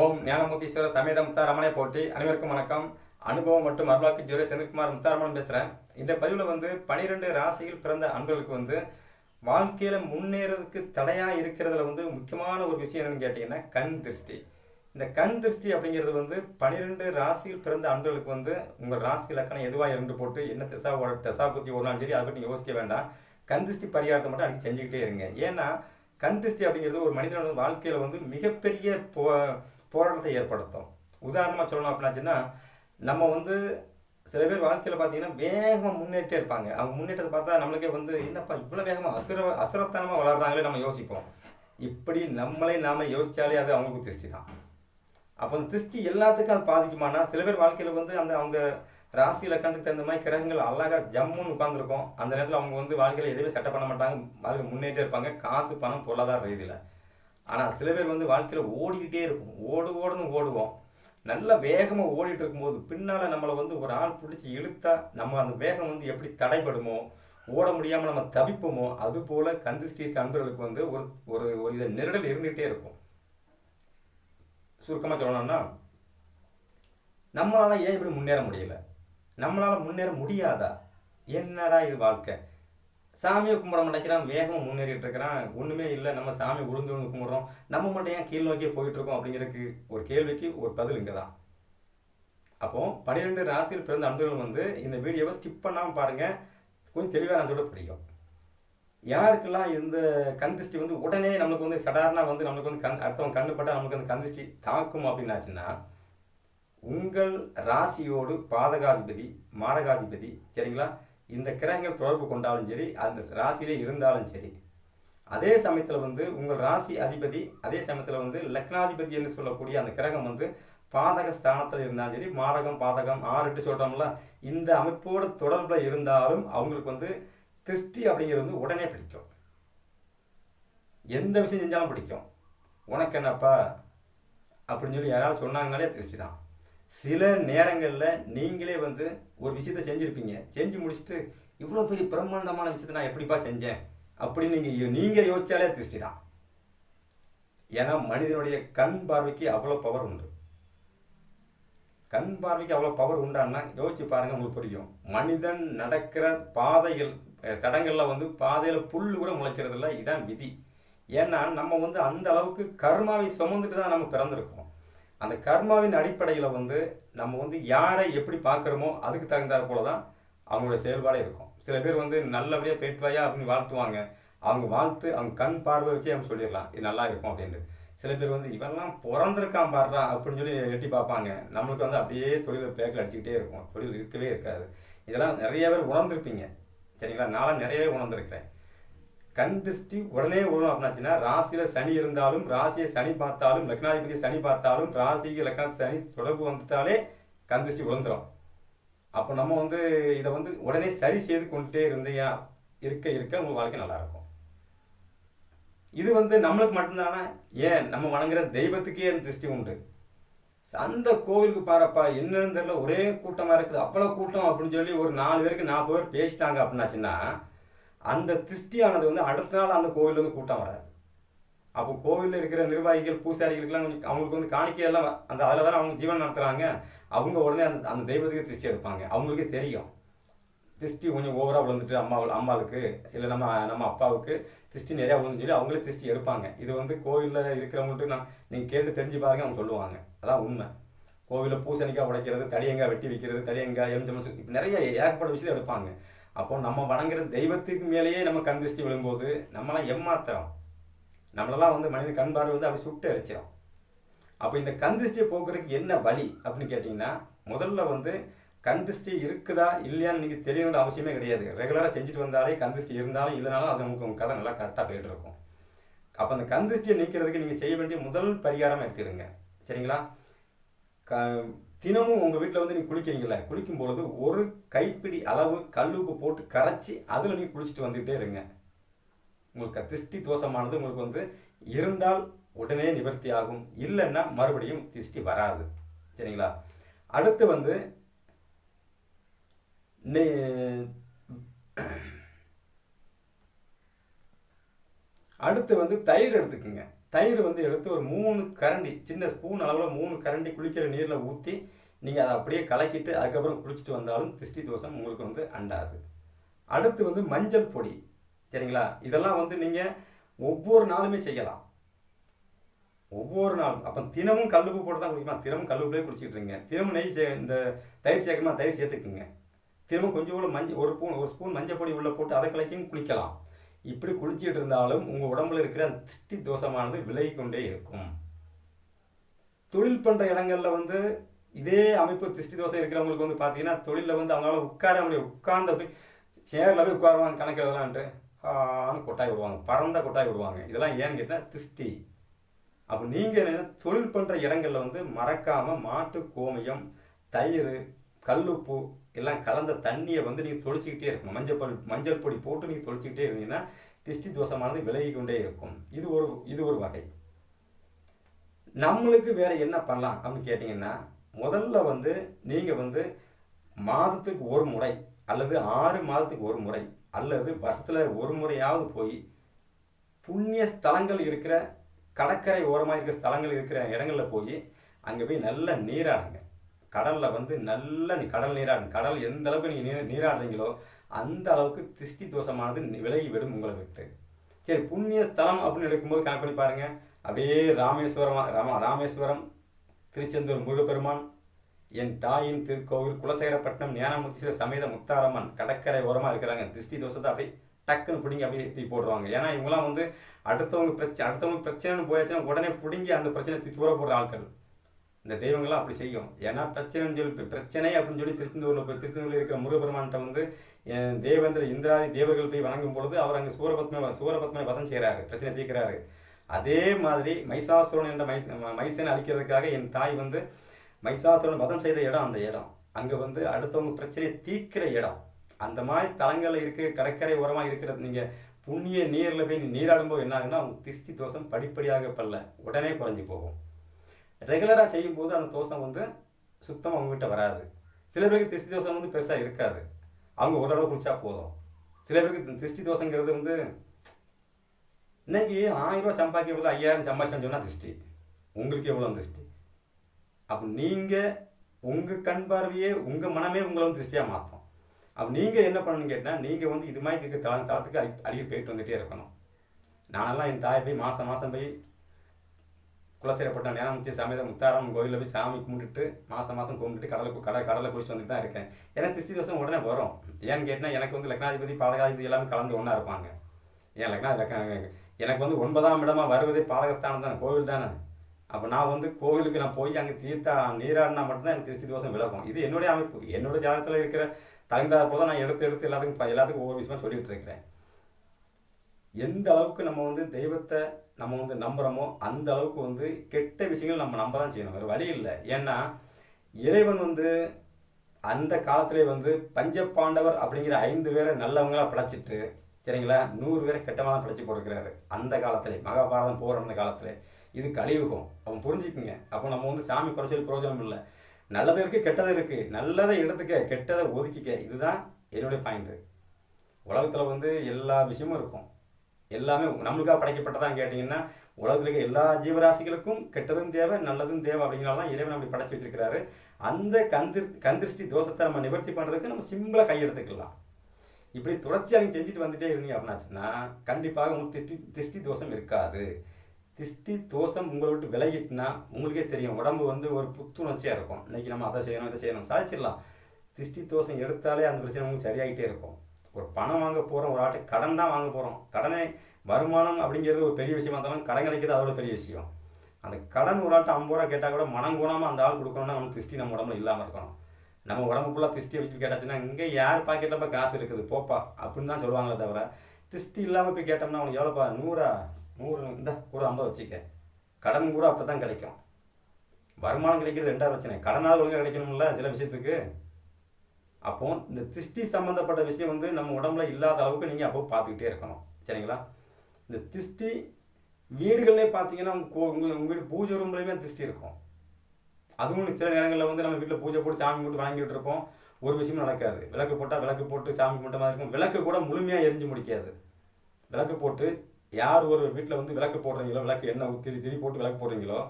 ஓம் ஞானமூர்த்தீஸ்வர சமேத முத்தாரமனை போட்டி அனைவருக்கும் வணக்கம். அனுபவம் மற்றும் அருளாக்கு ஜோரி செந்தில்குமார் முத்தாரமன் பேசுகிறேன் இந்த பதிவில் வந்து பனிரெண்டு ராசியில் பிறந்த அன்பர்களுக்கு வந்து வாழ்க்கையில் முன்னேறதுக்கு தடையாக இருக்கிறதுல வந்து முக்கியமான ஒரு விஷயம் என்னன்னு கேட்டிங்கன்னா கண் திருஷ்டி. இந்த கண் திருஷ்டி அப்படிங்கிறது வந்து பனிரெண்டு ராசியில் பிறந்த அன்பர்களுக்கு வந்து உங்கள் ராசி இலக்கணம் எதுவாக இருந்து போட்டு என்ன திசா திசா புத்தி ஓடலாம் சரி அதை பற்றி நீங்கள் யோசிக்க வேண்டாம். கண் திருஷ்டி பரிகாரத்தை மட்டும் அன்றைக்கி செஞ்சுக்கிட்டே இருங்க. ஏன்னா கண் திருஷ்டி அப்படிங்கிறது ஒரு மனிதனோட வாழ்க்கையில் வந்து மிகப்பெரிய போ போராட்டத்தை ஏற்படுத்தும். உதாரணமாக சொல்லணும் அப்படின்னாச்சுன்னா நம்ம வந்து சில பேர் வாழ்க்கையில் பார்த்தீங்கன்னா வேகமாக முன்னேற்றே இருப்பாங்க. அவங்க முன்னேற்றத்தை பார்த்தா நம்மளுக்கே வந்து என்னப்பா இவ்வளோ வேகமாக அசுர அசுரத்தனமாக வளர்றாங்களே நம்ம யோசிப்போம். இப்படி நம்மளே நாம் யோசிச்சாலே அது அவங்களுக்கு திருஷ்டி தான். அப்போ அந்த திருஷ்டி எல்லாத்துக்கும் அது பாதிக்குமானா சில பேர் வாழ்க்கையில் வந்து அந்த அவங்க ராசி இலக்கணத்துக்கு தகுந்த மாதிரி கிரகங்கள் அழகாக ஜம்முன்னு உட்காந்துருக்கும் அந்த நேரத்தில் அவங்க வந்து வாழ்க்கையில் எதுவுமே செட்டப் பண்ண மாட்டாங்க. வாழ்க்கை முன்னேற்றே இருப்பாங்க. காசு பணம் பொருளாதார ரீதியில். ஆனால் சில பேர் வந்து வாழ்க்கையில் ஓடிக்கிட்டே இருப்போம் ஓடு ஓடுன்னு ஓடுவோம். நல்ல வேகமாக ஓடிட்டு இருக்கும்போது பின்னால் நம்மளை வந்து ஒரு ஆள் பிடிச்சி இழுத்தா நம்ம அந்த வேகம் வந்து எப்படி தடைபடுமோ ஓட முடியாமல் நம்ம தவிப்போமோ அது போல் கந்திஷ்டி அன்பர்களுக்கு வந்து ஒரு ஒரு ஒரு இதை நெருடல் இருந்துகிட்டே இருக்கும். சுருக்கமாக சொல்லணும்னா நம்மளால் ஏன் இப்படி முன்னேற முடியல? நம்மளால் முன்னேற முடியாதா? என்னடா இது வாழ்க்கை? சாமியை கும்பிட மாட்டேங்கிறான் வேகமாக முன்னேறிட்டு இருக்கிறான் ஒன்றுமே இல்லை நம்ம சாமி உளுந்து விழுந்து கும்பிட்றோம். நம்ம மட்டும் ஏன் கீழ் நோக்கியே போயிட்டுருக்கோம் அப்படிங்கிறதுக்கு ஒரு கேள்விக்கு ஒரு பதில் இங்கே தான் அப்போ பன்னிரெண்டு ராசியில் பிறந்த அன்புகள் வந்து இந்த வீடியோவை ஸ்கிப் பண்ணாமல் பாருங்கள் கொஞ்சம் தெளிவாக அதோட சொல்ல புரியும் யாருக்கெல்லாம் இந்த கண் திருஷ்டி வந்து உடனே நம்மளுக்கு வந்து சடார்னா வந்து நம்மளுக்கு வந்து கண் அடுத்தவங்க கண்ணுப்பட்டால் நம்மளுக்கு நமக்கு அந்த கண் திருஷ்டி தாக்கும் அப்படின்னாச்சுன்னா உங்கள் ராசியோடு பாதகாதிபதி மாரகாதிபதி சரிங்களா? இந்த கிரகங்கள் தொடர்பு கொண்டாலும் சரி அந்த ராசியிலே இருந்தாலும் சரி அதே சமயத்தில் வந்து உங்கள் ராசி அதிபதி அதே சமயத்தில் வந்து லக்னாதிபதி என்று சொல்லக்கூடிய அந்த கிரகம் வந்து பாதக ஸ்தானத்தில் இருந்தாலும் சரி மாரகம் பாதகம் ஆறுட்டு சொல்கிறோம்ல இந்த அமைப்போடு தொடர்பில் இருந்தாலும் அவங்களுக்கு வந்து திருஷ்டி அப்படிங்கிறது வந்து உடனே பிடிக்கும். எந்த விஷயம் செஞ்சாலும் பிடிக்கும். உனக்கு என்னப்பா? அப்படின்னு சொல்லி யாராவது சொன்னாங்கனாலே திருஷ்டி தான். சில நேரங்களில் நீங்களே வந்து ஒரு விஷயத்த செஞ்சுருப்பீங்க. செஞ்சு முடிச்சுட்டு இவ்வளோ பெரிய பிரம்மாண்டமான விஷயத்தை நான் எப்படிப்பா செஞ்சேன்? அப்படின்னு நீங்கள் நீங்கள் யோசிச்சாலே திருஷ்டி தான். ஏன்னா மனிதனுடைய கண் பார்வைக்கு அவ்வளோ பவர் உண்டு. கண் பார்வைக்கு அவ்வளோ பவர் உண்டான்னா யோசிச்சு பாருங்கள் உங்களுக்கு புரியும். மனிதன் நடக்கிற பாதைகள் தடங்களில் வந்து பாதையில் புல் கூட முளைக்கிறது இல்லை இதான் விதி. ஏன்னா நம்ம வந்து அந்த அளவுக்கு கர்மாவை சுமந்துட்டு தான் நம்ம பிறந்திருக்கோம். அந்த கர்மாவின் அடிப்படையில் வந்து நம்ம வந்து யாரை எப்படி பார்க்குறோமோ அதுக்கு தகுந்தாற் போல தான் அவங்களோட செயல்பாடே இருக்கும். சில பேர் வந்து நல்லபடியாக பேட்டுவாயா அப்படின்னு வாழ்த்துவாங்க. அவங்க வாழ்த்து அவங்க கண் பார்வை வச்சு அவங்க சொல்லிடலாம். இது நல்லா இருக்கும் அப்படின்ட்டு. சில பேர் வந்து இவெல்லாம் பிறந்திருக்கான் பாடுறா அப்படின்னு சொல்லி எட்டி பார்ப்பாங்க. நம்மளுக்கு வந்து அப்படியே தொழிலை பேக்கில் அடிச்சுக்கிட்டே இருக்கும். தொழில் இருக்கவே இருக்காது. இதெல்லாம் நிறைய பேர் உணர்ந்திருப்பீங்க. சரிங்களா? நானும் நிறையவே உணர்ந்திருக்கிறேன். கண் திருஷ்டி உடனே விழும் அப்படின்னாச்சுன்னா ராசியில சனி இருந்தாலும் ராசியை சனி பார்த்தாலும் லக்னாதிபதி சனி பார்த்தாலும் ராசிக்கு லக்னாதி சனி தொடர்பு வந்துட்டாலே கண் திருஷ்டி உழந்துடும் அப்போ நம்ம வந்து இதை வந்து உடனே சரி செய்து கொண்டுட்டே இருந்தையா இருக்க இருக்க உங்கள் வாழ்க்கை நல்லாயிருக்கும். இது வந்து நம்மளுக்கு மட்டும்தானே? ஏன்? நம்ம வணங்குற தெய்வத்துக்கே அந்த திருஷ்டி உண்டு. அந்த கோவிலுக்கு பாருப்பா என்னன்னு தெரியல ஒரே கூட்டமாக இருக்குது. அவ்வளோ கூட்டம் அப்படின்னு சொல்லி ஒரு நாலு பேருக்கு நாற்பது பேர் பேசிட்டாங்க அப்படின்னாச்சுன்னா அந்த திருஷ்டியானது வந்து அடுத்த நாள் அந்த கோவில் வந்து கூட்டம் வராது. அப்போ கோவிலில் இருக்கிற நிர்வாகிகள் பூசாரிகளுக்கெல்லாம் கொஞ்சம் அவங்களுக்கு வந்து காணிக்கையெல்லாம் அந்த அதில் தானே அவங்க ஜீவன் நடத்துகிறாங்க அவங்க உடனே அந்த அந்த தெய்வத்துக்கு திருஷ்டி எடுப்பாங்க. அவங்களுக்கே தெரியும். திருஷ்டி கொஞ்சம் ஓவராக விழுந்துட்டு அம்மா அம்மாவுக்கு இல்லை நம்ம நம்ம அப்பாவுக்கு திருஷ்டி நிறையா விழுந்து சொல்லி அவங்களே திருஷ்டி எடுப்பாங்க. இது வந்து கோவிலில் இருக்கிறவங்கள்ட்ட நான் நீங்கள் கேட்டு தெரிஞ்சு பாருங்க அவங்க சொல்லுவாங்க. அதான் உண்மை. கோவிலில் பூசணிக்காய் உடைக்கிறது தடியங்காய் வெட்டி வைக்கிறது தடியங்காய் எலுமிச்சம் இப்போ நிறைய ஏகப்பட்ட விஷயத்தை எடுப்பாங்க. அப்போ நம்ம வணங்குற தெய்வத்துக்கு மேலேயே நம்ம கண் திருஷ்டி விழும்போது நம்மளாம் ஏமாத்துறோம். நம்மளெல்லாம் வந்து மனித கண் பார்வை வந்து அப்படி சுட்டு அரிச்சிடும் அப்போ இந்த கண் திருஷ்டியை போக்குறதுக்கு என்ன வழி அப்படின்னு கேட்டிங்கன்னா முதல்ல வந்து கண் திருஷ்டி இருக்குதா இல்லையான்னு நீங்கள் தெரியணுன்ற அவசியமே கிடையாது. ரெகுலராக செஞ்சுட்டு வந்தாலே கண் திருஷ்டி இருந்தாலும் இல்லைனாலும் அது உங்களுக்கு உங்கள் கதை நல்லா கரெக்டாக போயிட்டு இருக்கும். அப்போ அந்த கண் திருஷ்டியை நீக்கிறதுக்கு நீங்கள் செய்ய வேண்டிய முதல் பரிகாரம் எடுத்துடுங்க சரிங்களா? க தினமும் உங்கள் வீட்டில் வந்து நீங்கள் குளிக்கிறீங்களே குளிக்கும் பொழுது ஒரு கைப்பிடி அளவு கல்லுப்பு போட்டு கரைச்சி அதில் நீங்கள் குளிச்சுட்டு வந்துகிட்டே இருங்க. உங்களுக்கு திஷ்டி தோஷமானது உங்களுக்கு வந்து இருந்தால் உடனே நிவர்த்தி ஆகும். இல்லைன்னா மறுபடியும் திஷ்டி வராது. சரிங்களா? அடுத்து வந்து அடுத்து வந்து தயிர் எடுத்துக்கோங்க. தயிர் வந்து எடுத்து ஒரு மூணு கரண்டி சின்ன ஸ்பூன் அளவில் மூணு கரண்டி குளிக்கிற நீரில் ஊற்றி நீங்கள் அதை அப்படியே கலக்கிட்டு அதுக்கப்புறம் குளிச்சுட்டு வந்தாலும் திஷ்டி தோசம் உங்களுக்கு வந்து அண்டாது. அடுத்து வந்து மஞ்சள் பொடி சரிங்களா? இதெல்லாம் வந்து நீங்கள் ஒவ்வொரு நாளுமே செய்யலாம். ஒவ்வொரு நாளும் அப்போ தினமும் கல்லுப்பு போட்டு தான் குடிக்கலாம் தினமும் கல்லுப்புலேயே குடிச்சிட்டு இருங்க. தினமும் நெய் சே இந்த தயிர் சேர்க்கணுமா தயிர் சேர்த்துக்குங்க. தினமும் கொஞ்சம் கூட மஞ்சள் ஒரு ஸ்பூன் ஒரு ஸ்பூன் மஞ்சள் பொடி உள்ளே போட்டு அதை கலக்கியும் குளிக்கலாம். இப்படி குளிச்சிட்டு இருந்தாலும் உங்கள் உடம்புல இருக்கிற அந்த திஷ்டி தோஷமானது விலகி கொண்டே இருக்கும். தொழில் பண்ணுற இடங்களில் வந்து இதே அமைப்பு திஷ்டி தோசை இருக்கிறவங்களுக்கு வந்து பார்த்தீங்கன்னா தொழிலில் வந்து அவங்களால உட்கார முடியும் உட்கார்ந்த போய் சேரில் போய் உட்காருவாங்க கணக்கு எழுதலான்ட்டு ஆன்னு கொட்டாய் விடுவாங்க பறந்த கொட்டாய் விடுவாங்க. இதெல்லாம் ஏன்னு கேட்டால் திஷ்டி. அப்போ நீங்கள் என்ன தொழில் பண்ணுற இடங்களில் வந்து மறக்காமல் மாட்டு கோமியம் தயிர் கல்லுப்பு எல்லாம் கலந்த தண்ணியை வந்து நீங்கள் தொளிச்சிக்கிட்டே இருக்கணும். மஞ்சள் பொடி மஞ்சள் பொடி போட்டு நீங்கள் தொளிச்சிக்கிட்டே இருந்தீங்கன்னா திஷ்டி தோஷமானது விலகி கொண்டே இருக்கும். இது ஒரு இது ஒரு வகை. நம்மளுக்கு வேறு என்ன பண்ணலாம் அப்படின்னு கேட்டிங்கன்னா முதல்ல வந்து நீங்கள் வந்து மாதத்துக்கு ஒரு முறை அல்லது ஆறு மாதத்துக்கு ஒரு முறை அல்லது வருஷத்தில் ஒரு முறையாவது போய் புண்ணிய ஸ்தலங்கள் இருக்கிற கடற்கரை ஓரமாக இருக்கிற ஸ்தலங்கள் இருக்கிற இடங்களில் போய் அங்கே போய் நல்லா நீராடுங்க. கடலில் வந்து நல்ல நீ கடல் நீராடு கடல் எந்த அளவுக்கு நீங்கள் நீர் நீராடுறீங்களோ அந்த அளவுக்கு திஷ்டி தோஷமானது விலகி விடும் உங்களை விட்டு. சரி புண்ணிய ஸ்தலம் அப்படின்னு எடுக்கும்போது கணக்கு பண்ணி பாருங்கள் அப்படியே ராமேஸ்வரம் ராம ராமேஸ்வரம் திருச்செந்தூர் முருகப்பெருமான் என் தாயின் திருக்கோவில் குலசேகரப்பட்டினம் ஞானமுத்தீஸ்வரர் சமேத முத்தாரம்மன் கடற்கரை ஓரமாக இருக்கிறாங்க. திருஷ்டி தோஷத்தை அப்படியே டக்குன்னு பிடிங்கி அப்படியே தூக்கி போடுவாங்க. ஏன்னா இவங்களாம் வந்து அடுத்தவங்க பிரச்சனை அடுத்தவங்க பிரச்சனைன்னு போயாச்சுன்னா உடனே பிடிங்கி அந்த பிரச்சனை தூக்கி தூர போடுற ஆட்கள். இந்த தெய்வங்கள்லாம் அப்படி செய்யும். ஏன்னா பிரச்சனைன்னு சொல்லி இப்போ பிரச்சனை அப்படின்னு சொல்லி திருச்செந்தூரில் போய் திருச்செந்தூரில் இருக்கிற முருகபெருமான்கிட்ட வந்து தேவேந்திர இந்திராதி தேவர்கள் போய் வணங்கும் பொழுது அவர் அங்கே சூரபத்ம சூரபத்மனை வதம் செய்கிறாரு பிரச்சனை தீர்க்கிறாரு. அதே மாதிரி மைசாசுரன் என்ற மைச மைசனை அழிக்கிறதுக்காக என் தாய் வந்து மைசாசுரன் வதம் செய்த இடம் அந்த இடம். அங்கே வந்து அடுத்தவங்க பிரச்சனையை தீர்க்கிற இடம். அந்த மாதிரி தலங்களில் இருக்க கடற்கரை ஓரமாக இருக்கிறது நீங்கள் புண்ணிய நீரில் போய் நீராடும்போது என்ன ஆகுன்னா அவங்க திஷ்டி தோஷம் படிப்படியாக பல்ல. உடனே குறைஞ்சி போகும். ரெகுலராக செய்யும்போது அந்த தோஷம் வந்து சுத்தம் அவங்ககிட்ட வராது. சில பேருக்கு திஷ்டி தோஷம் வந்து பெருசாக இருக்காது. அவங்க ஒரு தடவை குளிச்சா போதும். சில பேருக்கு திஷ்டி தோஷங்கிறது வந்து இன்னைக்கு ஆயிரம் ரூபா சம்பாதிக்க ஐயாயிரம் சம்பாதிச்சோன்னு சொன்னால் திருஷ்டி உங்களுக்கு எவ்வளோ திஷ்டி? அப்போ நீங்கள் உங்கள் கண் பார்வையே உங்கள் மனமே உங்களை வந்து திருஷ்டியாக மாற்றும் அப்போ நீங்கள் என்ன பண்ணணும்னு கேட்டால் நீங்கள் வந்து இது மாதிரி இருக்க தள தளத்துக்கு அடி அடிக்கடி போயிட்டு வந்துகிட்டே இருக்கணும். நானெல்லாம் என் தாயை போய் மாதம் மாதம் போய் குலசேரப்பட்டம் நேரம் சமேத முத்தாரம் கோயிலில் போய் சாமி கும்பிட்டுட்டு மாதம் மாதம் கும்பிட்டுட்டு கடலை கடை கடலை குளிச்சுட்டு வந்துட்டு தான் இருக்கேன். ஏன்னா திஷ்டி தோஷம் உடனே வரும். ஏன்னு கேட்டால் எனக்கு வந்து லக்னாதிபதி பாதகாதிபதி எல்லாமே கலந்து ஒன்றா இருப்பாங்க. ஏன் லக்னா லக்னா எனக்கு வந்து ஒன்பதாம் இடமா வருவதே பாதகஸ்தானம் தானே கோவில் தானே. அப்போ நான் வந்து கோவிலுக்கு நான் போய் அங்கே தீர்த்தா நீராடினா மட்டும்தான் எனக்கு திருஷ்டி தோஷம் விலகும். இது என்னுடைய அமைப்பு. என்னோட ஜாதகத்தில் இருக்கிற தகுந்தாத போல நான் எடுத்து எடுத்து எல்லாத்துக்கும் எல்லாத்துக்கும் ஒவ்வொரு விஷயமா சொல்லிட்டு இருக்கிறேன். எந்த அளவுக்கு நம்ம வந்து தெய்வத்தை நம்ம வந்து நம்புகிறோமோ அந்த அளவுக்கு வந்து கெட்ட விஷயங்கள் நம்ம நம்ப தான் செய்யணும். வேறு வழி இல்லை. ஏன்னா இறைவன் வந்து அந்த காலத்திலே வந்து பஞ்சபாண்டவர் அப்படிங்கிற ஐந்து பேரை நல்லவங்களாக படைச்சிட்டு சரிங்களா? நூறு பேரை கெட்டவங்க படைச்சி போட்டிருக்கிறாரு. அந்த காலத்திலே மகாபாரதம் போகிற அந்த காலத்திலே. இது கலியுகம் அவன் புரிஞ்சுக்குங்க. அப்போ நம்ம வந்து சாமி குறைச்சல் பிரயோஜனம் இல்லை. நல்லது இருக்குது கெட்டது இருக்குது நல்லதை எடுத்துக்க கெட்டதை ஒதுக்கிக்க. இதுதான் என்னுடைய பாயிண்ட்டு உலகத்தில் வந்து எல்லா விஷயமும் இருக்கும். எல்லாமே நம்மளுக்காக படைக்கப்பட்டதான்னு கேட்டிங்கன்னா உலகத்தில் இருக்க எல்லா ஜீவராசிகளுக்கும் கெட்டதும் தேவை நல்லதும் தேவை அப்படிங்கிறனால தான் இறைவன் அப்படி படைச்சு வச்சிருக்கிறாரு. அந்த கந்திர் கந்திருஷ்டி தோஷத்தை நம்ம நிவர்த்தி பண்ணுறதுக்கு நம்ம சிம்பிளாக கையெடுத்துக்கலாம். இப்படி தொடர்ச்சியாக நீங்கள் செஞ்சுட்டு வந்துட்டே இருந்தீங்க அப்படின்னாச்சுன்னா கண்டிப்பாக உங்களுக்கு திஷ்டி திஷ்டி தோஷம் இருக்காது. திஷ்டி தோஷம் உங்களை விட்டு விலகிட்டுனா உங்களுக்கே தெரியும். உடம்பு வந்து ஒரு புத்துணர்ச்சியாக இருக்கும். இன்றைக்கி நம்ம அதை செய்யணும் இதை செய்யணும். சாதிச்சிடலாம். திஷ்டி தோஷம் எடுத்தாலே அந்த பிரச்சனை உங்களுக்கு சரியாகிட்டே இருக்கும். ஒரு பணம் வாங்க போகிறோம் ஒரு ஆட்டு கடன் தான் வாங்க போகிறோம் கடனை வருமானம் அப்படிங்கிறது ஒரு பெரிய விஷயமா இருந்தாலும் கடன் கிடைக்கிறது அதோட பெரிய விஷயம். அந்த கடன் ஒரு ஆட்டு ஐம்பது ரூபா கேட்டால் கூட மனம் கூடாமல் அந்த ஆள் கொடுக்கணும்னா நம்ம திருஷ்டி நம்ம உடம்புல இல்லாமல் இருக்கணும். நம்ம உடம்புக்குள்ளே திருஷ்டி வச்சு கேட்டாச்சுன்னா இங்கே யார் பாக்கெட்டில் இப்போ காசு இருக்குது? போப்பா அப்படின்னு தான் சொல்லுவாங்களே தவிர திருஷ்டி இல்லாமல் போய் கேட்டோம்னா அவனுக்கு எவ்வளோப்பா நூறா நூறு இந்த ஒரு ஐம்பது வச்சுக்க. கடன் கூட அப்படி தான் கிடைக்கும். வருமானம் கிடைக்கிறது ரெண்டாவது பிரச்சனை. கடனால் ஒழுங்காக கிடைக்கணும்ல சில விஷயத்துக்கு. அப்போ இந்த திஷ்டி சம்மந்தப்பட்ட விஷயம் வந்து நம்ம உடம்புல இல்லாத அளவுக்கு நீங்கள் அப்போ பார்த்துக்கிட்டே இருக்கணும். சரிங்களா? இந்த திஷ்டி வீடுகள்லேயே பார்த்தீங்கன்னா உங்கள் உங்கள் வீடு பூஜை ரூம்லேயுமே திஷ்டி இருக்கும். அதுவும் சில நேரங்களில் வந்து நம்ம வீட்டில் பூஜை போட்டு சாமி கும்பிட்டு வாங்கிட்டு இருப்போம். ஒரு விஷயமும் நடக்காது. விளக்கு போட்டால் விளக்கு போட்டு சாமி கும்பிட்ட மாதிரி இருக்கும். விளக்கு கூட முழுமையாக எரிஞ்சு முடிக்காது. விளக்கு போட்டு யார் ஒரு வீட்டில் வந்து விளக்கு போடுறீங்களோ விளக்கு எண்ணெய் திரி திரி போட்டு விளக்கு போடுறீங்களோ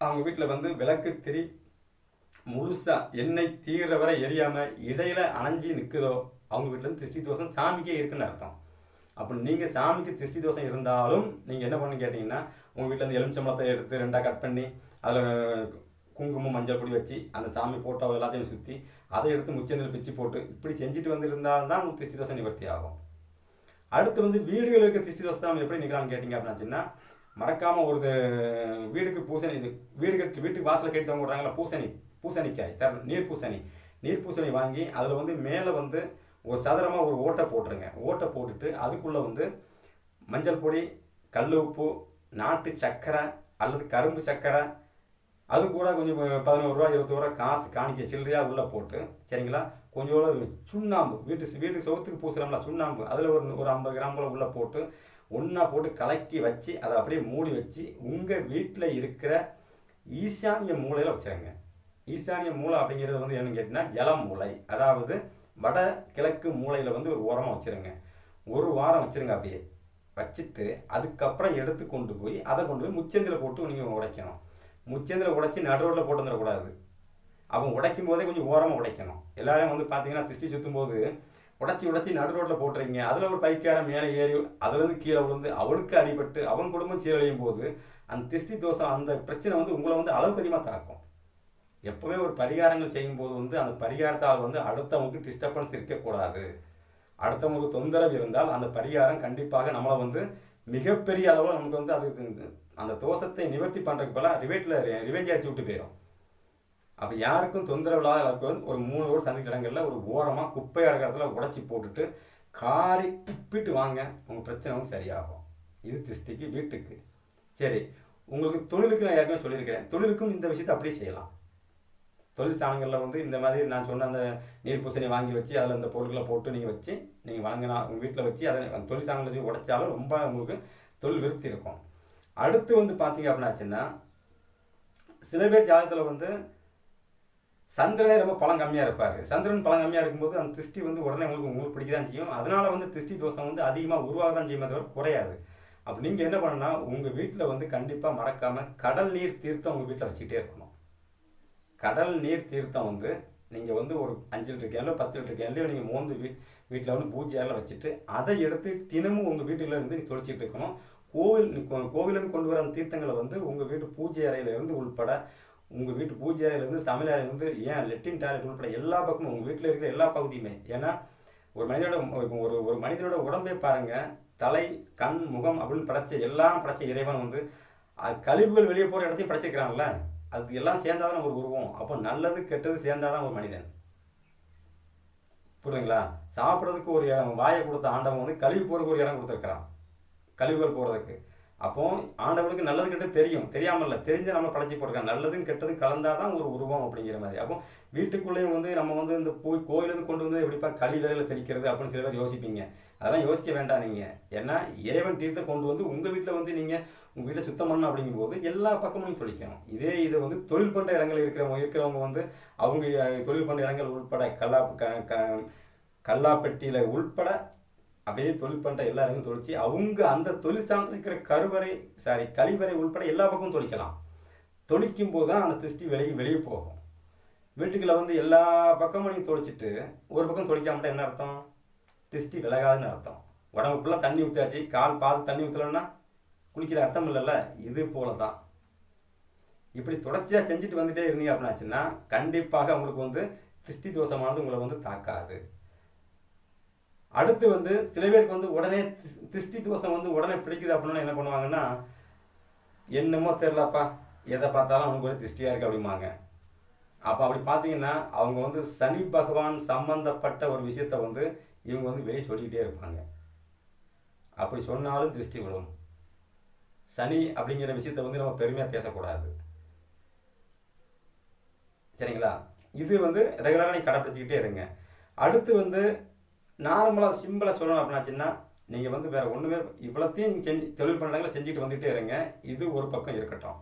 அவங்க வீட்டில் வந்து விளக்கு திரி முழுசா எண்ணெய் தீர வரை எரியாமல் இடையில அணைஞ்சி நிற்குதோ அவங்க வீட்டிலேருந்து திருஷ்டி தோஷம் சாமிக்கே இருக்குன்னு அர்த்தம். அப்போ நீங்கள் சாமிக்கு திருஷ்டி தோஷம் இருந்தாலும் நீங்கள் என்ன பண்ணு கேட்டிங்கன்னா உங்கள் வீட்டில் இருந்து எலுமிச்சம்பழத்தை எடுத்து ரெண்டாக கட் பண்ணி அதில் குங்குமம் மஞ்சள் பொடி வச்சு அந்த சாமி போட்டோ எல்லாத்தையும் சுற்றி அதை எடுத்து முச்சந்தில் பிச்சு போட்டு இப்படி செஞ்சுட்டு வந்திருந்தால் தான் உங்களுக்கு திருஷ்டி தோஷம் நிவர்த்தி ஆகும். அடுத்து வந்து வீடுகள் இருக்க திருஷ்டி தோஷத்தை நம்ம எப்படி நிற்கலாம்னு கேட்டிங்க அப்படின்னாச்சுன்னா மறக்காமல் ஒரு இது- வீடுக்கு பூசணி இது வீடு கட்டி வீட்டுக்கு வாசலை கட்டி தவங்க விடுறாங்களா பூசணி. பூசணிக்காய் தர நீர் பூசணி. நீர் பூசணி வாங்கி அதில் வந்து மேலே வந்து ஒரு சதுரமாக ஒரு ஓட்டை போட்டுருங்க. ஓட்டை போட்டுட்டு அதுக்குள்ளே வந்து மஞ்சள் பொடி கல் உப்பு நாட்டு சர்க்கரை அல்லது கரும்பு சர்க்கரை அது கூட கொஞ்சம் பதினோரு ரூபா இருபத்தி ரூபா காசு காணிக்க சில்லறையாக உள்ளே போட்டு சரிங்களா? கொஞ்சோட சுண்ணாம்பு வீட்டு வீட்டு சோத்துக்கு பூசுகிறோம்ல சுண்ணாம்பு. அதில் ஒரு ஒரு ஐம்பது கிராம் உள்ளே போட்டு ஒன்றா போட்டு கலக்கி வச்சு அதை அப்படியே மூடி வச்சு உங்கள் வீட்டில் இருக்கிற ஈசானிய மூலையில் வச்சிருங்க. ஈசானிய மூலை அப்படிங்கிறது வந்து என்னன்னு கேட்டிங்கன்னா ஜல மூலை அதாவது வட கிழக்கு மூலையில் வந்து ஒரு ஓரமாக வச்சிருங்க. ஒரு வாரம் வச்சிருங்க அப்படியே. வச்சுட்டு அதுக்கப்புறம் எடுத்து கொண்டு போய் அதை கொண்டு போய் முச்சந்தில் போட்டு நீங்கள் உடைக்கணும். முச்சந்தில் உடைச்சி நடுரோட்டில் போட்டு வந்துடக்கூடாது அவன் உடைக்கும் போதே கொஞ்சம் ஓரமாக உடைக்கணும். எல்லாரும் வந்து பார்த்தீங்கன்னா திருஷ்டி சுற்றும் போது உடச்சி உடச்சி நடு ரோட்டில் போட்டுறீங்க. அதில் ஒரு பைக்காரன் மேலே ஏறி அதுலேருந்து கீழே விழுந்து அவனுக்கு அடிபட்டு அவன் குடும்பம் சீரழியும் போது அந்த திருஷ்டி தோஷம் அந்த பிரச்சனை வந்து உங்களை வந்து அளவுக்கு அதிகமாக தாக்கும். எப்போவுமே ஒரு பரிகாரங்கள் செய்யும்போது வந்து அந்த பரிகாரத்தால் வந்து அடுத்தவங்களுக்கு டிஸ்டர்பன்ஸ் இருக்கக்கூடாது. அடுத்தவங்களுக்கு தொந்தரவு இருந்தால் அந்த பரிகாரம் கண்டிப்பாக நம்மளை வந்து மிகப்பெரிய அளவில் நமக்கு வந்து அது அந்த தோஷத்தை நிவர்த்தி பண்ணுறதுக்கு பதிலாக ரிவேட்டில் ரிவெஞ்சி அடிச்சு விட்டு போயிடும் அப்போ யாருக்கும் தொந்தரவு இல்லாத அளவுக்கு வந்து ஒரு மூணு ரோடு சந்திக்கிற இடங்களில் ஒரு ஓரமாக குப்பை அடக்கிற இடத்துல உடச்சி போட்டுட்டு காரி துப்பிட்டு வாங்க உங்கள் பிரச்சனை வந்து சரியாகும். இது திருஷ்டிக்கு வீட்டுக்கு. சரி உங்களுக்கு தொழிலுக்கு நான் ஏற்கனவே சொல்லியிருக்கிறேன். தொழிலுக்கும் இந்த விஷயத்தை அப்படியே செய்யலாம். தொழிற்சாலங்களில் வந்து இந்த மாதிரி நான் சொன்ன அந்த நீர் பூசணி வாங்கி வச்சு அதில் அந்த பொருட்களை போட்டு நீங்கள் வச்சு நீங்கள் வாங்கினா உங்கள் வீட்டில் வச்சு அதை அந்த தொழில் வச்சு உடைச்சாலும் ரொம்ப உங்களுக்கு தொழில் விருத்தி இருக்கும். அடுத்து வந்து பார்த்தீங்க அப்படின்னாச்சுன்னா சில பேர் ஜாதகத்தில் வந்து சந்திரனே ரொம்ப பழம் கம்மியாக இருப்பார். சந்திரன் பழம் கம்மியாக இருக்கும்போது அந்த திருஷ்டி வந்து உடனே உங்களுக்கு உங்களுக்கு பிடிக்க தான் செய்யும். அதனால் வந்து திருஷ்டி தோஷம் வந்து அதிகமாக உருவாக தான் செய்யுமே தவிர குறையாது. அப்போ நீங்கள் என்ன பண்ணணும்னா உங்கள் வீட்டில் வந்து கண்டிப்பாக மறக்காமல் கடல் நீர் தீர்த்தம் உங்கள் வீட்டில் வச்சுக்கிட்டே இருக்கணும். கடல் நீர் தீர்த்தம் வந்து நீங்கள் வந்து ஒரு அஞ்சு லிட்டர் கேன்லோ பத்து லிட்டர் கேன்லையோ நீங்கள் மோந்து வீ வீட்டில் வந்து பூஜை வச்சுட்டு அதை எடுத்து தினமும் உங்கள் வீட்டில் இருந்து நீ தொளிச்சிட்டு இருக்கணும். கோவில் கோவிலுக்கு கோவிலிருந்து கொண்டு வர அந்த தீர்த்தங்களை வந்து உங்கள் வீட்டு பூஜை அறையிலேருந்து உள்பட உங்கள் வீட்டு பூஜை அறையிலேருந்து சமையல் அறையிலேருந்து ஏன் லெட்டின் டாய்லெட் உள்பட எல்லா பக்கமும் உங்கள் வீட்டில் இருக்கிற எல்லா பகுதியுமே. ஏன்னா ஒரு மனிதனோட ஒரு ஒரு மனிதனோட உடம்பே பாருங்கள் தலை கண் முகம் அப்படின்னு படைச்ச எல்லாம் படைச்ச இறைவன் வந்து அது கழிவுகள் வெளியே போகிற இடத்தையும் படைச்சிருக்கிறான்ல. அது எல்லாம் சேர்ந்தாதான் ஒரு உருவம். அப்போ நல்லது கெட்டது சேர்ந்தாதான் ஒரு மனிதன். புரியுதுங்களா? சாப்பிட்றதுக்கு ஒரு இடம் வாயை கொடுத்த ஆண்டவன் வந்து கழிவு போகிறதுக்கு ஒரு இடம் கொடுத்துருக்குறான். கழிவுகள் போகிறதுக்கு அப்போ ஆண்டவனுக்கு நல்லது கெட்டது தெரியும். தெரியாமல் இல்லை தெரிஞ்சு நம்ம படைச்சி போட்டிருக்கான். நல்லதும் கெட்டதும் கலந்தாதான் ஒரு உருவம் அப்படிங்கிற மாதிரி. அப்போ வீட்டுக்குள்ளேயும் வந்து நம்ம வந்து இந்த போய் கோயிலிருந்து கொண்டு வந்து எப்படிப்பா களி தெளிக்கிறது அப்படின்னு சில பேர் யோசிப்பீங்க. அதெல்லாம் யோசிக்க வேண்டாம் நீங்கள் ஏன்னா இறைவன் தீர்த்த கொண்டு வந்து உங்கள் வீட்டில் வந்து நீங்கள் உங்கள் வீட்டை சுத்தம் பண்ணணும் அப்படிங்கும்போது எல்லா பக்கமும் நீங்க இதே இது வந்து தொழில் பண்ணுற இடங்கள் இருக்கிறவங்க இருக்கிறவங்க வந்து அவங்க தொழில் பண்ணுற இடங்கள் உள்பட கல்லா க க கல்லாப்பெட்டியில் உள்பட அப்படியே தொழில் பண்ணுற எல்லா இடங்களும் தொழிச்சு அவங்க அந்த தொழில் ஸ்தானத்தில் இருக்கிற கருவறை சாரி கழிவறை உள்பட எல்லா பக்கமும் தொழிக்கலாம் தொளிக்கும் போது தான் அந்த திருஷ்டி வெளியே வெளியே போகும். வீட்டுக்குள்ளே வந்து எல்லா பக்கமும் நீங்கள் தொழிச்சிட்டு ஒரு பக்கம் தொளிக்காமட்டா என்ன அர்த்தம்? திருஷ்டி விலகாதுன்னு அர்த்தம். உடம்பு ஃபுல்லாக தண்ணி ஊற்றாச்சு கால் பாது தண்ணி ஊற்றலன்னா குளிக்கிற அர்த்தம் இல்லைல்ல இது போல தான் இப்படி தொடர்ச்சியாக செஞ்சுட்டு வந்துட்டே இருந்தீங்க அப்படின்னாச்சுன்னா கண்டிப்பாக உங்களுக்கு வந்து திருஷ்டி தோஷமானது உங்களை வந்து தாக்காது. அடுத்து வந்து சில பேருக்கு வந்து உடனே திருஷ்டி தோஷம் வந்து உடனே பிடிக்குது அப்படின்னா என்ன பண்ணுவாங்கன்னா என்னமோ தெரிலப்பா எதை பார்த்தாலும் அவங்க ஒரு திருஷ்டியாக இருக்கு அப்படிம்பாங்க. அப்போ அப்படி பார்த்தீங்கன்னா அவங்க வந்து சனி பகவான் சம்பந்தப்பட்ட ஒரு விஷயத்த வந்து இவங்க வந்து வெளியே சொல்லிக்கிட்டே இருப்பாங்க. அப்படி சொன்னாலும் திருஷ்டி விடும் சனி அப்படிங்கிற விஷயத்த வந்து நம்ம பெருமையாக பேசக்கூடாது. சரிங்களா? இது வந்து ரெகுலராக நீங்கள் கடைப்பிடிச்சிக்கிட்டே இருங்க. அடுத்து வந்து நார்மலாக சிம்பிளாக சொல்லணும் அப்படின்னாச்சுன்னா நீங்கள் வந்து வேறு ஒன்றுமே இவ்வளோத்தையும் செஞ்சு தொழில் பண்ணுறாங்களா செஞ்சுட்டு வந்துகிட்டே இருங்க. இது ஒரு பக்கம் இருக்கட்டும்.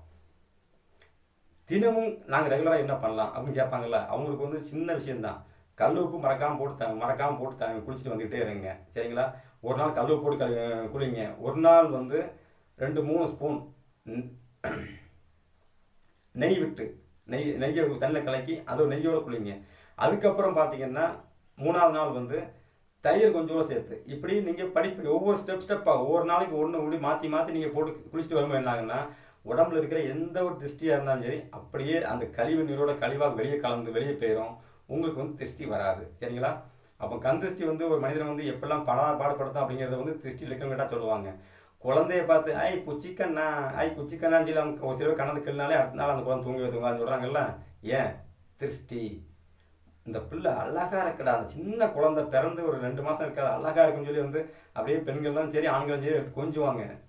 தினமும் நாங்கள் ரெகுலராக என்ன பண்ணலாம் அப்படின்னு கேட்பாங்கல்ல அவங்களுக்கு வந்து சின்ன விஷயந்தான் கல் உப்பு மறக்காமல் போட்டு த மறக்காமல் போட்டு த குளிச்சுட்டு வந்துக்கிட்டே இருங்க. சரிங்களா? ஒரு நாள் கல் உப்பு போட்டு கழு குளிங்க. ஒரு நாள் வந்து ரெண்டு மூணு ஸ்பூன் நெய் விட்டு நெய் நெய்யை தண்ணியில் கலக்கி அது நெய்யோட குளிங்க. அதுக்கப்புறம் பார்த்தீங்கன்னா மூணாவது நாள் வந்து தயிர் கொஞ்சோடு சேர்த்து. இப்படி நீங்கள் படிப்பு ஒவ்வொரு ஸ்டெப் ஸ்டெப்பாக ஒவ்வொரு நாளைக்கு ஒன்று இப்படி மாற்றி மாற்றி நீங்கள் போட்டு குளிச்சுட்டு வரும்போது என்னாங்கன்னா உடம்புல இருக்கிற எந்த ஒரு திருஷ்டியாக இருந்தாலும் சரி அப்படியே அந்த கழிவு நீரோட கழிவாக வெளியே கலந்து வெளியே போயிடும் உங்களுக்கு வந்து திருஷ்டி வராது. சரிங்களா? அப்போ கண் திருஷ்டி வந்து ஒரு மனிதனை வந்து எப்படிலாம் படா பாடுபடுத்தும் அப்படிங்கிறத வந்து திருஷ்டி இலக்கம் சொல்லுவாங்க. குழந்தைய பார்த்து ஐய் குச்சிக்கண்ணா ஐய் குச்சிக்கண்ணான்னு சொல்லி அவங்க ஒரு சில பேர் கண்ணது கிள்னாலே அடுத்த நாள் அந்த குழந்தை தூங்கி தூங்கான்னு சொல்கிறாங்கல்ல ஏன்? திருஷ்டி. இந்த பிள்ளை அழகா இருக்கடா. அந்த சின்ன குழந்தை பிறந்து ஒரு ரெண்டு மாதம் இருக்காது. அழகா இருக்குன்னு சொல்லி வந்து அப்படியே பெண்கள்லாம் சரி ஆண்களும் சரி எடுத்து கொஞ்சுவாங்க.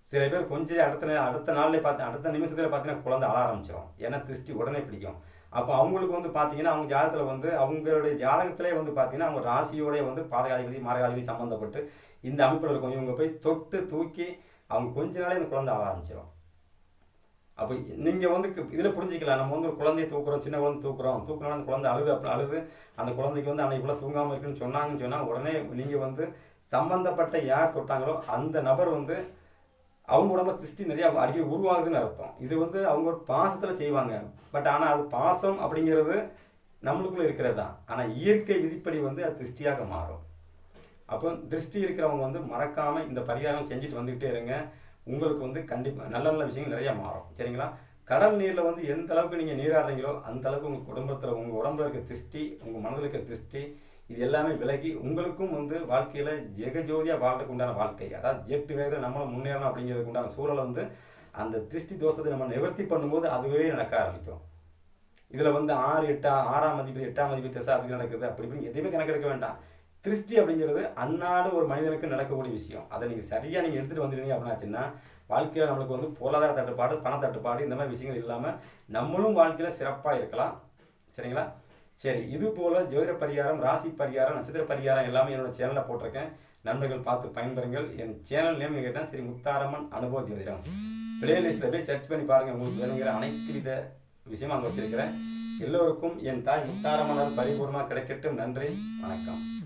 சில பேர் கொஞ்சம் அடுத்த அடுத்த நாள்லேயே பார்த்து அடுத்த நிமிஷத்தில் பார்த்தீங்கன்னா குழந்தை அழ ஆரம்பிச்சிடும் ஏன்னா திருஷ்டி உடனே பிடிக்கும். அப்போ அவங்களுக்கு வந்து பார்த்தீங்கன்னா அவங்க ஜாதகத்தில் வந்து அவங்களுடைய ஜாதகத்திலே வந்து பார்த்தீங்கன்னா அவங்க ராசியோடய வந்து பாதகாதிபதி மாரகாதிபதி சம்மந்தப்பட்டு இந்த அமைப்பில் இருக்கும் இவங்க போய் தொட்டு தூக்கி அவங்க கொஞ்ச நாளே அந்த குழந்தை ஆக ஆரம்பிச்சிடும் அப்போ நீங்கள் வந்து இதில் புரிஞ்சிக்கலாம். நம்ம வந்து ஒரு குழந்தைய தூக்குறோம் சின்ன குழந்தை தூக்குறோம். தூக்கினாலும் அந்த குழந்தை அழுது அப்படி அழுது அந்த குழந்தைக்கு வந்து அன்னைக்குள்ள தூங்காமல் இருக்குன்னு சொன்னாங்கன்னு சொன்னால் உடனே நீங்கள் வந்து சம்மந்தப்பட்ட யார் தொட்டாங்களோ அந்த நபர் வந்து அவங்க உடம்புல திருஷ்டி நிறைய அடிக்கடி உருவாகுதுன்னு அர்த்தம். இது வந்து அவங்க ஒரு பாசத்தில் செய்வாங்க. பட் ஆனால் அது பாசம் அப்படிங்கிறது நம்மளுக்குள்ளே இருக்கிறது? தான் ஆனால் இயற்கை விதிப்படி வந்து அது திருஷ்டியாக மாறும். அப்போ திருஷ்டி இருக்கிறவங்க வந்து மறக்காமல் இந்த பரிகாரம் செஞ்சுட்டு வந்துக்கிட்டே இருங்க. உங்களுக்கு வந்து கண்டிப்பாக நல்ல நல்ல விஷயங்கள் நிறையா மாறும். சரிங்களா? கடல் நீரில் வந்து எந்த அளவுக்கு நீங்கள் நீராடுறீங்களோ அந்த அளவுக்கு உங்கள் குடும்பத்தில் உங்கள் உடம்புல இருக்க திருஷ்டி உங்கள் மனதில் இருக்க திருஷ்டி இது எல்லாமே விலகி உங்களுக்கும் வந்து வாழ்க்கையில் ஜெகஜோதியாக வாழ்றதுக்கு உண்டான வாழ்க்கை. அதாவது ஜெட்டு வேகத்தில் நம்மளும் முன்னேறணும் அப்படிங்கிறதுக்கு உண்டான சூழலை வந்து அந்த திருஷ்டி தோஷத்தை நம்ம நிவர்த்தி பண்ணும்போது அதுவே நடக்க ஆரம்பிக்கும். இதில் வந்து ஆறு எட்டா ஆறாம் மதிப்பு எட்டாம் மதிப்பு திசை அப்படி நடக்குது அப்படி இப்படி எதுவுமே கணக்கெடுக்க வேண்டாம். திருஷ்டி அப்படிங்கிறது அன்னாடு ஒரு மனிதனுக்கு நடக்கக்கூடிய விஷயம். அதை நீங்கள் சரியாக நீங்கள் எடுத்துகிட்டு வந்துருந்தீங்க அப்படின்னாச்சுன்னா வாழ்க்கையில் நம்மளுக்கு வந்து பொருளாதார தட்டுப்பாடு பண தட்டுப்பாடு இந்த மாதிரி விஷயங்கள் இல்லாமல் நம்மளும் வாழ்க்கையில் சிறப்பாக இருக்கலாம். சரிங்களா? சரி இது போல் ஜோதிட பரிகாரம் ராசி பரிகாரம் நட்சத்திர பரிகாரம் எல்லாமே என்னோட சேனலில் போட்டிருக்கேன். நண்பர்கள் பார்த்து பயன்பெறுங்கள். என் சேனல் நேம் கேட்டால் ஸ்ரீ முத்தாரம்மன் அனுபவ ஜோதிடம். பிளேலிஸ்ட்டில் போய் சர்ச் பண்ணி பாருங்கள் உங்களுக்கு வேணுங்கிற அனைத்து வித விஷயமாக அங்கே வச்சிருக்கிறேன். எல்லோருக்கும் என் தாய் முத்தாரம்மனால் பரிபூர்ணமாக கிடைக்கட்டும். நன்றி. வணக்கம்.